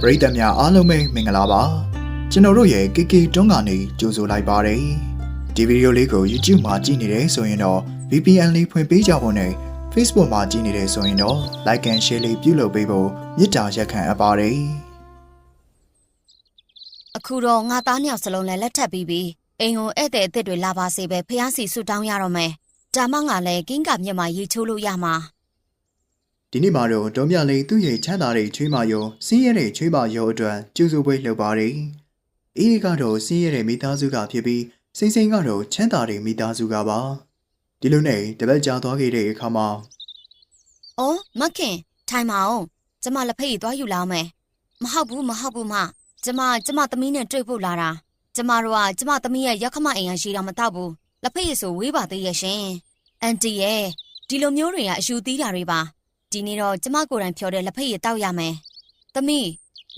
ပရိသတ်များအားလုံးပဲမင်္ဂလာပါကျွန်တော်တို့ရဲ့ KK တွန်းကနေကြိုဆိုလိုက်ပါတယ်ဒီဗီဒီယိုလေးကို YouTube မှာကြည့်နေတယ်ဆိုရင်တော့ VPN လေးဖွင့်ပေးကြဖို့နဲ့ Facebook မှာကြည့်နေတယ်ဆိုရင်တော့ Like and Share လေးပြုလုပ်ပေးဖို့မေတ္တာရက်ခံအပ်ပါတယ်အခုတော့ငါသားနှစ်ယောက်စလုံးလည်းလက်ထပ်ပြီးပြီအိမ်ကိုဧည့်သည်အစ်စ်တွေလာပါစေပဲဖះစီဆူတောင်းရတော့မယ်ဒါမှငါလည်းကင်းကမြက်မှာရေချိုးလို့ရမှာ ဒီနေ့မှာတော့ဒေါ်မြလေးသူ့ရဲ့ချမ်းသာတဲ့ချွေးမရောစင်းရဲတဲ့ချွေးမရောအတွက်ကျူစုပွဲလုပ်ပါတယ်အေးကတော့စင်းရဲတဲ့မိသားစုကဖြစ်ပြီးစိမ့်စိမ့်ကတော့ချမ်းသာတဲ့မိသားစုကပါဒီလိုနဲ့တပတ်ကြာသွားခဲ့တဲ့အခါမှာ။အော်မခင်ထိုင်ပါအောင်ကျမလက်ဖက်ရည်သွားယူလာမယ်။မဟုတ်ဘူးမဟုတ်ဘူးမကျမကျမသမီးနဲ့တွေ့ဖို့လာတာကျမတို့ကကျမသမီးရဲ့ရက်ခမအိမ်ရရှိတာမတော့ဘူးလက်ဖက်ရည်ဆိုဝေးပါသေးရဲ့ရှင်။အန်တီရဲ့ဒီလိုမျိုးတွေကအယူသီးတာတွေပါ ဒီနေ့တော့ကျမကိုယ်တိုင်ဖြော်တဲ့လက်ဖက်ရည်တောက်ရမယ်။သမီး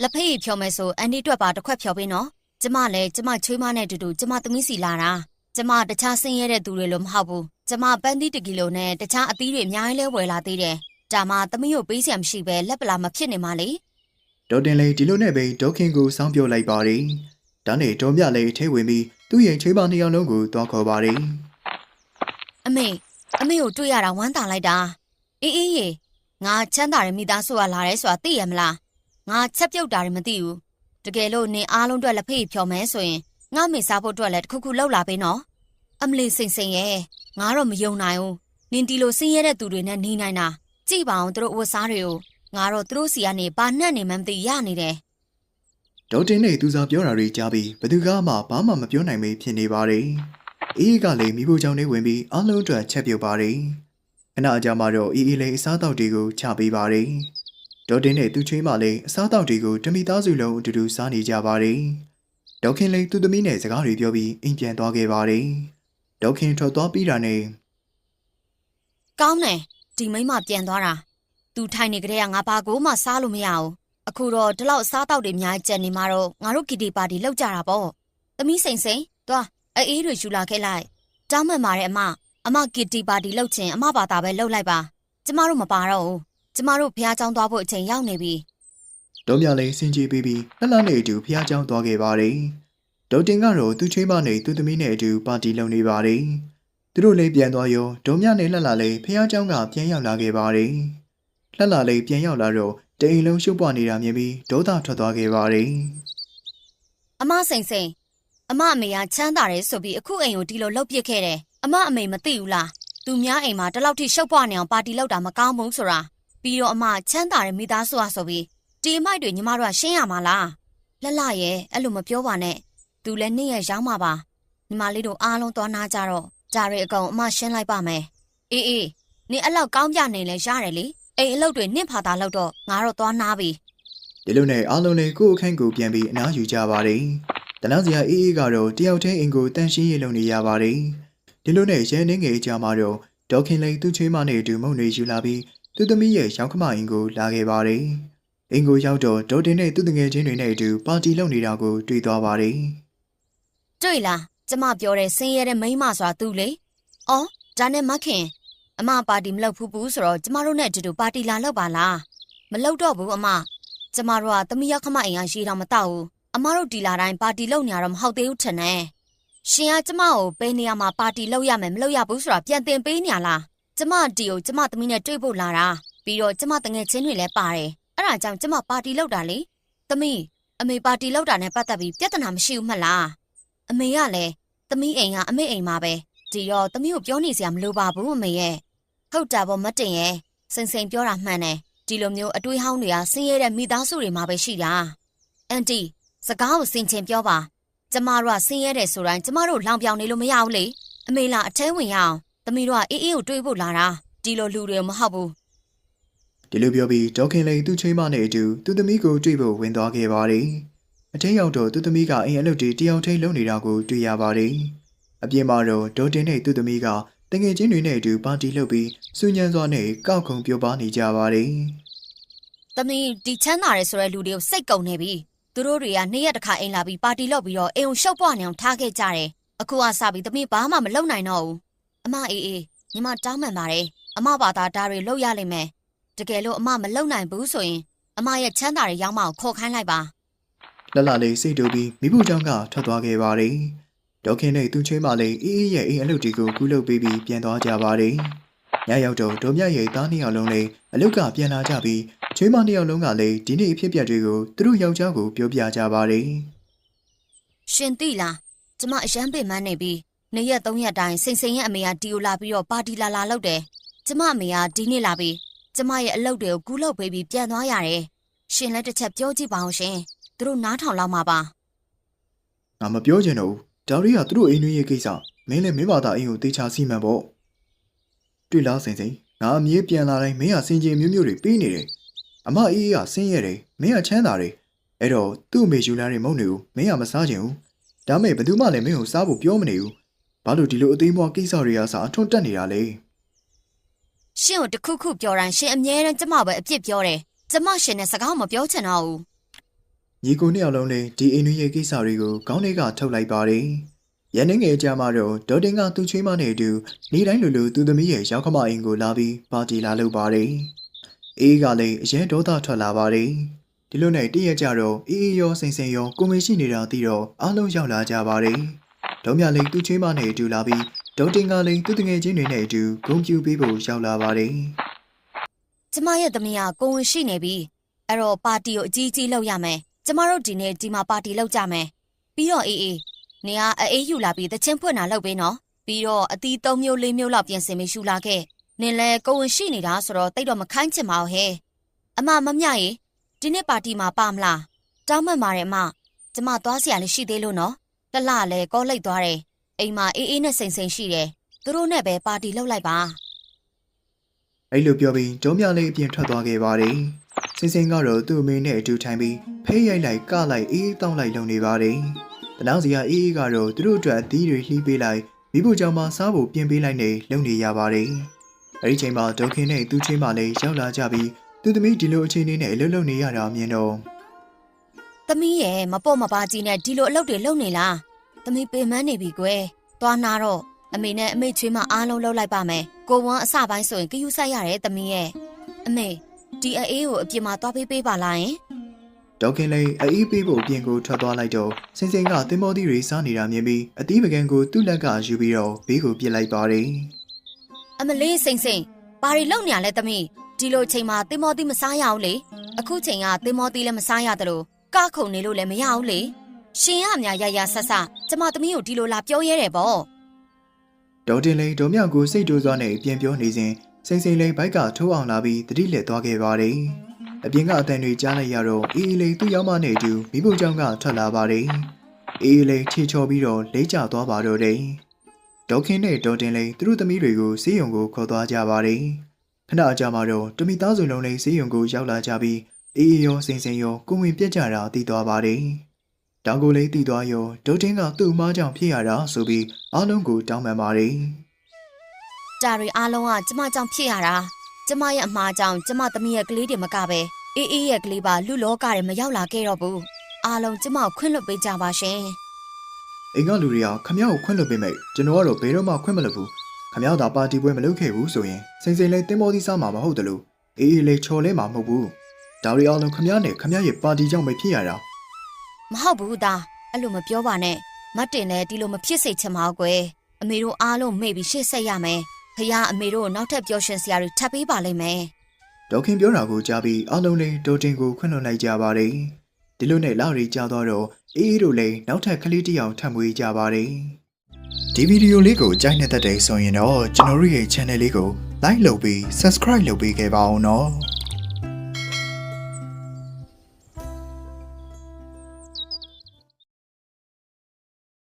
လက်ဖက်ရည်ဖြော်မယ်ဆိုအန်တီအတွက်ပါတစ်ခွက်ဖြော်ပေးနော်။ကျမလည်းကျမချွေးမနဲ့အတူတူကျမသမီးစီလာတာကျမတခြားဆင်းရဲတဲ့သူတွေလို့မဟုတ်ဘူးကျမပန်းသီးတစ်ကီလိုနဲ့တခြားအသီးတွေအများကြီးလဲဝယ်လာသေးတယ်။ဒါမှသမီးကိုပေးစရာမရှိပဲလက်ပလာမဖြစ်နေမှလေဒေါ်တင်လေးဒီလိုနဲ့ပဲဒေါခင်ကိုစောင်းပြောလိုက်ပါတယ်။ဒါနဲ့ဒေါ်မြလေးထဲဝင်ပြီးသူ့ရဲ့ချွေးမနှစ်ယောက်လုံးကိုတွားခေါ်ပါတယ်။အမေအမေကိုတွေ့ရတာဝမ်းသာလိုက်တာ။အေးအေးရေ ငါချမ်းသာတဲ့မိသားစုကလာတယ်ဆိုတာသိရမလား။ငါချက်ပြုတ်တာတွေမသိဘူး။တကယ်လို့နင်အားလုံးအတွက်လက်ဖေးဖြော်မယ်ဆိုရင်ငါမေစားဖို့အတွက်လည်းတစ်ခုခုလှုပ်လာပေးနော်။အမလီစိန်စိန်ရဲ့ငါတော့မယုံနိုင်ဘူး။နင်ဒီလိုဆင်းရဲတဲ့သူတွေနဲ့နေနိုင်တာကြည့်ပါအောင်သူတို့အဝတ်စားတွေကိုငါတော့သူတို့စီကနေဘာနှက်နေမှမသိရနေတယ်။ဒေါ်တင်နဲ့သူစားပြောတာတွေကြားပြီးဘသူကမှဘာမှမပြောနိုင်မေဖြစ်နေပါတယ်။အေးကလည်းမိဖို့ကြောင့်လေးဝင်ပြီးအားလုံးအတွက်ချက်ပြုတ်ပါတယ်။ ခဏအကြာမှတော့အေးအေးလေးအစားတောက်တွေကိုချပေးပါတယ်။ဒေါ်တင်နဲ့သူ့ချွေးမလေးအစားတောက်တွေကိုတမိသားစုလုံးအတူတူစားနေကြပါတယ်။ဒေါခင်လေးသူ့သမီးနဲ့စကားတွေပြောပြီးအိမ်ပြန်သွားခဲ့ပါတယ်။ဒေါခင်ထွက်သွားပြီးတာနဲ့။ကောင်းတယ်ဒီမိမပြန်သွားတာ။ तू ထိုင်နေကြတဲ့ကငါဘာကိုမှစားလို့မရဘူး။အခုတော့ဒီလောက်စားတောက်တွေအများကြီးကြံနေမှာတော့ငါတို့ကီတီပါတီလောက်ကြတာပေါ့။သမီးစိန်စိန်သွားအေးတွေယူလာခဲ့လိုက်။တောင်းမှန်ပါတယ်အမ။ အမကီတီပါတီလောက်ချင်အမဘာသာပဲလောက်လိုက်ပါ။ကျမတို့မပါတော့ဘူး။ကျမတို့ဖះเจ้าသွားဖို့အချိန်ရောက်နေပြီ ဒေါ်မြလေးစင်ကြီးပြီးပြီးလှလှနဲ့အတူဖះเจ้าသွားခဲ့ပါတယ်။ဒေါ်တင်ကတော့သူ့ချွေးမနဲ့သူ့သမီးနဲ့အတူပါတီလုပ်နေပါတယ်။သူတို့လည်းပြန်သွားရောဒေါ်မြနဲ့လှလှလည်းဖះเจ้าကပြန်ရောက်လာခဲ့ပါတယ်။လှလှလည်းပြန်ရောက်လာတော့တအိမ်လုံးရှုပ်ပွားနေတာမြင်ပြီးဒေါသထွက်သွားခဲ့ပါတယ် ။အမစိန်စိန်အမအမေကချမ်းသာတယ်ဆိုပြီးအခုအိမ်ကိုဒီလိုလှုပ်ပစ်ခဲ့တယ်။ အမအမေမသိဘူးလား။သူများအိမ်မှာတလောက်ထိရှုပ်ပွားနေအောင်ပါတီလောက်တာမကောင်းဘူးဆိုတာပြီးတော့အမချမ်းသာတဲ့မိသားစုอ่ะဆိုပြီးတီမိုက်တွေညီမတို့ကရှင်းရမှာလားလှလှရဲ့အဲ့လိုမပြောပါနဲ့သူလည်းနေ့ရက်ရောင်းမှာပါညီမလေးတို့အားလုံးသွားနာကြတော့ဂျာရီအကောင်အမရှင်းလိုက်ပါမယ်အေးအေးနေအဲ့လောက်ကောင်းပြနေလဲရတယ်လေအိမ်အလုပ်တွေနင့်ဖာတာလောက်တော့ငါတော့သွားနာပြီ။ဒီလိုနဲ့အားလုံးလည်းကိုယ့်အခန်းကိုပြန်ပြီးအနားယူကြပါတယ်။တနာစရာအေးအေးကတော့တယောက်တည်းအင်ကိုတန်ရှင်းရေးလုပ်နေရပါတယ်။ ဒီလိုနဲ့ရဲနှင်းငယ်ကြမှာတော့ဒေါခင်လေးသူ့ချွေးမနဲ့အတူမုံတွေယူလာပြီးသူ့သမီးရဲ့ရောက်ခမအင်ကိုလာခဲ့ပါတယ်။အင်ကိုရောက်တော့ဒေါတင်နဲ့သူ့တငယ်ချင်းတွေနဲ့အတူပါတီလုပ်နေတာကိုတွေ့သွားပါတယ်တွေ့လားကျမပြောတဲ့ဆင်းရဲတဲ့မိန်းမဆိုတာသူလေအော်ဒါနဲ့မခင်အမပါတီမလုပ်ဘူးဘူးဆိုတော့ကျမတို့နဲ့အတူတူပါတီလာလုပ်ပါလားမလုပ်တော့ဘူးအမကျမတို့ကသမီးရခမအိမ်ကရှိတော့မတော့ဘူးအမတို့ဒီလာတိုင်းပါတီလုပ်နေရတော့မဟုတ်သေးဘူးထင်တယ် ရှင်ကကျမကိုပေးနေရမှာပါတီလုပ်ရမယ်မလုပ်ရဘူးဆိုတာပြန်တင်ပေးနေရလားကျမဒီကိုကျမသမီးနဲ့တွေ့ဖို့လာတာပြီးတော့ကျမတငယ်ချင်းတွေလည်းပါတယ်အဲ့ဒါကြောင့်ကျမပါတီလုပ်တာလေသမီးအမေပါတီလုပ်တာနဲ့ပတ်သက်ပြီးပြဿနာမရှိဘူးမလားအမေကလည်းသမီးအိမ်ကအမေအိမ်မှာပဲဒီတော့သမီးကိုပြောနေစရာမလိုပါဘူးအမေရဲ့ဟုတ်တာပေါ့မတင်ရဲ့စိန်စိန်ပြောတာမှန်တယ်ဒီလိုမျိုးအတွေးဟောင်းတွေကဆင်းရဲတဲ့မိသားစုတွေမှာပဲရှိတာအန်တီစကားကိုစင်ချင်ပြောပါ ကျမတို့ကဆင်းရဲတယ်ဆိုတိုင်းကျမတို့လောင်ပြောင်နေလို့မရဘူးလေအမေလာအထဲဝင်ရအောင်သမီးတို့ကအေးအေးကိုတွေးဖို့လာတာဒီလိုလူတွေမဟုတ်ဘူး။ဒီလိုပြောပြီးဒေါခင်လေးသူ့ချွေးမနဲ့အတူသူ့သမီးကိုတွေ့ဖို့ဝင်သွားခဲ့ပါတယ်။အထင်းရောက်တော့သူ့သမီးကအိမ်အလုပ်တွေတယောက်ထိလုပ်နေတာကိုတွေ့ရပါတယ်။အပြင်မှာတော့ဒေါတင်နဲ့သူ့သမီးကတငယ်ချင်းတွေနဲ့အတူပါတီလုပ်ပြီးစူညံစွာနဲ့ကောက်ခုံပြောပါနေကြပါတယ်။သမီးဒီချမ်းသာတယ်ဆိုတဲ့လူတွေကိုစိတ်ကုန်နေပြီ သူတို့တွေကနေ့ရက်တစ်ခါအိမ်လာပြီးပါတီလုပ်ပြီးတော့အိမ်ကိုရှုပ်ပွားနေအောင်ထားခဲ့ကြတယ်အခုကစပြီးသမီးဘာမှမလုပ်နိုင်တော့ဘူးအမအေးအေးညီမတောင်းပန်ပါတယ်အမဘာသာဒါတွေလုပ်ရလိမ့်မယ်တကယ်လို့အမမလုပ်နိုင်ဘူးဆိုရင်အမရဲ့ချမ်းသာတဲ့ရောင်းမကိုခေါ်ခိုင်းလိုက်ပါလှလှလေးစိတ်တူပြီးမိဖို့ကြောင့်ကထွက်သွားခဲ့ပါတယ်ဒေါခင်နဲ့သူချင်းမလေးအေးအေးရဲ့အိမ်အလုပ်တွေကိုကူးလုပ်ပေးပြီးပြန်သွားကြပါတယ်ညရောက်တော့ဒေါမြရဲ့သားနှစ်ယောက်လုံးလေးအလုပ်ကပြန်လာကြပြီး ချွေးမနှစ်ယောက်လုံးကလည်းဒီနေ့အဖြစ်အပျက်တွေကိုသူတို့ယောက်ျားကိုပြောပြကြပါတယ်ရှင်သိလားကျမအရန်ပင်မနေပြီးနေ့ရက်သုံးရက်တိုင်းစိန်စိန်ရဲ့အမေကဒီကိုလာပြီးတော့ပါတီလာလာလုပ်တယ်ကျမအမေကဒီနေ့လာပြီးကျမရဲ့အလုပ်တွေကိုကူးလုပ်ပေးပြီးပြန်သွားရတယ်ရှင်လည်းတစ်ချက်ပြောကြည့်ပါအောင်ရှင်သူတို့နားထောင်လောက်မှာပါငါမပြောချင်တော့ဘူးဒါရီကသူတို့အိမ်တွင်းရဲ့ကိစ္စမင်းလည်းမင်းဘာသာအိမ်ကိုတေချာစီမံပေါ့တွေ့လားစင်စိန်ငါအမြဲပြန်လာတိုင်းမင်းကစင်ကြင်မျိုးမျိုးတွေပေးနေတယ် အမအေးအေးကဆင်းရဲတယ်မင်းကချမ်းသာတယ်အဲ့တော့သူ့အမေယူလာတဲ့မုံတွေကိုမင်းကမစားချင်ဘူးဒါမဲ့ဘယ်သူမှလည်းမင်းကိုစားဖို့ပြောမနေဘူးဘာလို့ဒီလိုအသိမ်းမွားကိစ္စတွေကစားအထွန်းတက်နေတာလဲရှင်ကိုတစ်ခုခုပြောတိုင်းရှင်အမြဲတမ်းကျမပဲအပြစ်ပြောတယ်ကျမရှင်နဲ့စကားမပြောချင်တော့ဘူးညီကိုနှစ်ယောက်လုံးလည်းဒီအိမ်တွင်းရဲ့ကိစ္စတွေကိုခေါင်းထဲကထုတ်လိုက်ပါတယ်ရန်နေငယ်ကြမှာတော့ဒေါ်တင်ကသူ့ချွေးမနဲ့အတူနေ့တိုင်းလိုလိုသူသမီးရဲ့ရောက်ခမအိမ်ကိုလာပြီးပါတီလာလုပ်ပါတယ် အေးကလည်းအရင်ဒေါသထွက်လာပါတယ်ဒီလိုနဲ့တည့်ရက်ကြတော့အေးအေးရောစိန်စိန်ရောကိုမရှိနေတာသိတော့အားလုံးရောက်လာကြပါတယ်ဒေါမြလည်းသူ့ချွေးမနဲ့အတူလာပြီးဒေါ်တင်ကလည်းသူ့တငယ်ချင်းတွေနဲ့အတူဂုံပြူပေးဖို့ရောက်လာပါတယ်ကျမရဲ့သမီးကကိုဝင်ရှိနေပြီအဲ့တော့ပါတီကိုအကြီးကြီးလုပ်ရမယ်ကျမတို့ဒီနေ့ဒီမှာပါတီလုပ်ကြမယ်ပြီးတော့အေးအေးနေကအေးယူလာပြီးတချင်းဖွင့်တာလုပ်ပေးနော်ပြီးတော့အသီး၃မျိုး၄မျိုးလောက်ပြင်ဆင်ပြီးရှူလာခဲ့ နင်လဲကိုဝင်ရှိနေတာဆိုတော့တိတ်တော့မခိုင်းချင်ပါဘူးဟဲ့အမမမြရေဒီနေ့ပါတီမှာပါမလားတောင်းမှန်ပါတယ်အမကျမသွားစရာလည်းရှိသေးလို့နော်တလလည်းကောလိတ်သွားတယ်အိမ်မှာအေးအေးနဲ့စိန်စိန်ရှိတယ်သူတို့နဲ့ပဲပါတီလုပ်လိုက်ပါအဲ့လိုပြောပြီးဒေါမြလေးအပြင်ထွက်သွားခဲ့ပါတယ်စင်စင်ကတော့သူ့အမေနဲ့အတူထိုင်ပြီးဖေးရိုက်လိုက်ကလိုက်အေးတောင်းလိုက်လုံနေပါတယ်တနောင်စီကအေးအေးကတော့သူတို့အတွက်အသီးတွေလှီးပေးလိုက်မိဖို့ကြောင့်မှစားဖို့ပြင်ပေးလိုက်နေလုံနေရပါတယ် အဲ့ဒီချိန်မှာဒေါခင်နဲ့သူ့ချင်းမလေးရောက်လာကြပြီးသူသမီးဒီလိုအခြေအနေနဲ့အလုပ်လုပ်နေရတာမြင်တော့။သမီးရဲ့မပေါ့မပါကြီးနဲ့ဒီလိုအလုပ်တွေလုပ်နေလား။သမီးပင်မနေပြီကွယ်။သွားနာတော့အမေနဲ့အမေချွေးမအားလုံးလုပ်လိုက်ပါမယ်။ကိုဝမ်းအစပိုင်းဆိုရင်ကယူဆိုင်ရတယ်သမီးရဲ့။အမေဒီအေးကိုအပြင်မှာသွားပေးပေးပါလားယင်ဒေါခင်လေးအေးပေးဖို့အပြင်ကိုထွက်သွားလိုက်တော့စင်စင်ကသင်္ဘောသီးတွေစားနေတာမြင်ပြီးအသီးပကံကိုသူ့လက်ကယူပြီးတော့ဘေးကိုပစ်လိုက်ပါတယ်။ အမလေးစိန်စိန်ဘာတွေလုပ်နေရလဲသမီး။ဒီလိုချိန်မှာတင်မောသီးမစားရအောင်လေ။အခုချိန်ကတင်မောသီးလည်းမစားရသလိုကခုန်နေလို့လည်းမရဘူးလေ။ရှင်ရအများရရဆက်ဆက်ကျမသမီးကိုဒီလိုလာပြောရဲတယ်ပေါ့ဒေါ်တင်လေးဒေါ်မြောက်ကိုစိတ်တိုးစွာနဲ့ပြန်ပြောနေစဉ်စိန်စိန်လေးဘိုက်ကထိုးအောင်လာပြီးတတိလက်သွားခဲ့ပါတယ်။အပြင်ကအတန်တွေကြားလိုက်ရတော့အေးအေးလေးသူ့ရောက်မနဲ့အတူမိဖို့ကြောင့်ကထွက်လာပါတယ်။အေးအေးလေးခြေချော်ပြီးတော့လေးကျသွားပါတော့တယ်။ ဒေါခင်နဲ့ဒေါ်တင်လေးသူတို့သမီးတွေကိုစေးရုံကိုခေါ်သွားကြပါတယ်။ခဏကြာမှတော့တမိသားစုလုံးလေးစေးရုံကိုရောက်လာကြပြီးအေးအေးရောစိန်စိန်ရောကိုဝင်ပြက်ကြတာသိသွားပါတယ်။တောင်ကိုလေးတည်သွားရောဒေါတင်ကသူ့အမားကြောင့်ဖြစ်ရတာဆိုပြီးအားလုံးကိုတောင်းပန်ပါတယ်။။ဒါတွေအားလုံးကကျမကြောင့်ဖြစ်ရတာ။ကျမရဲ့အမှားကြောင့်ကျမသမီးရဲ့ကလေးတွေမကပဲအေးအေးရဲ့ကလေးပါလူလောကတွေမရောက်လာခဲ့တော့ဘူး။အားလုံးကျမကိုခွင့်လွှတ်ပေးကြပါရှင် အိမ်ကလူတွေကခမရကိုခွင့်လွှတ်ပေးမယ်ကျွန်တော်ကတော့ဘယ်တော့မှခွင့်မလွှတ်ဘူးခမရသာပါတီပွဲမလုပ်ခဲ့ဘူးဆိုရင်စိမ့်စိမ့်လေးတင်းမောသီးစားမှာမဟုတ်တယ်လို့အေးအေးလေးချော်လဲမှာမဟုတ်ဘူးဒါတွေအားလုံးခမရနဲ့ခမရရဲ့ပါတီကြောင့်ပဲဖြစ်ရတာမဟုတ်ဘူးသားအဲ့လိုမပြောပါနဲ့မတ်တင်လည်းဒီလိုမဖြစ်စေချင်ပါဘူးကွယ်အမေတို့အားလုံးမေ့ပြီးရှေ့ဆက်ရမယ်ဖခင်အမေတို့နောက်ထပ်ပြောရှင်စရာတွေထပ်ပေးပါလိမ့်မယ်ဒေါခင်ပြောတာကိုကြားပြီးအားလုံးလည်းဒေါတင်ကိုခွင့်လွှတ်လိုက်ကြပါတယ် ဒီလိုနဲ့လာရီကြားတော့တော့အေးအေးတို့လည်းနောက်ထပ်ကလေးတစ်ယောက်ထပ်မွေးကြပါတယ်ဒီဗီဒီယိုလေးကိုကြိုက်နေတဲ့တဲ့ဆိုရင်တော့ကျွန်တော်တို့ရဲ့ channel လေးကို like လုပ်ပြီး subscribe လုပ်ပေးခဲ့ပါအောင်နော်